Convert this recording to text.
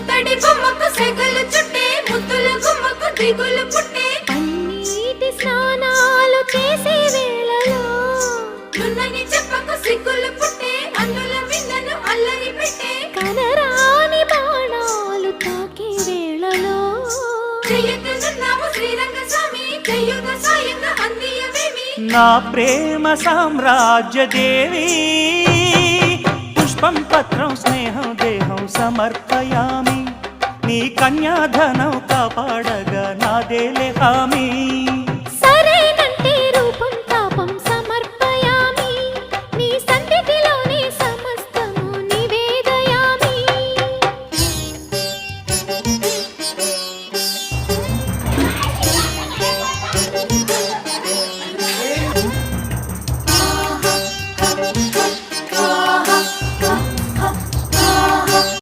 ఇత్తడి బొమ్మకు సెగలు చుట్టే ముద్దుల గుమ్మకు దిగులు పుట్టే. పన్నీటి స్నానాలు చేసే వేళలో నున్నని చెప్పకు సిగ్గులు పుట్టే అన్నుల మిన్నను అల్లరి పెట్టే. కనరాని బాణాలు తాకే వేళలో చెయ్యకున్నాము శ్రీరంగ స్వామి చెయ్యుగ సాయంగా అందియవేమి. నా ప్రేమ సామ్రాజ్య దేవి పుష్పం పత్రం స్నేహం దేహం సమర్పయామి. కన్యాధనం కాపాడగా నాదేలే హామీ.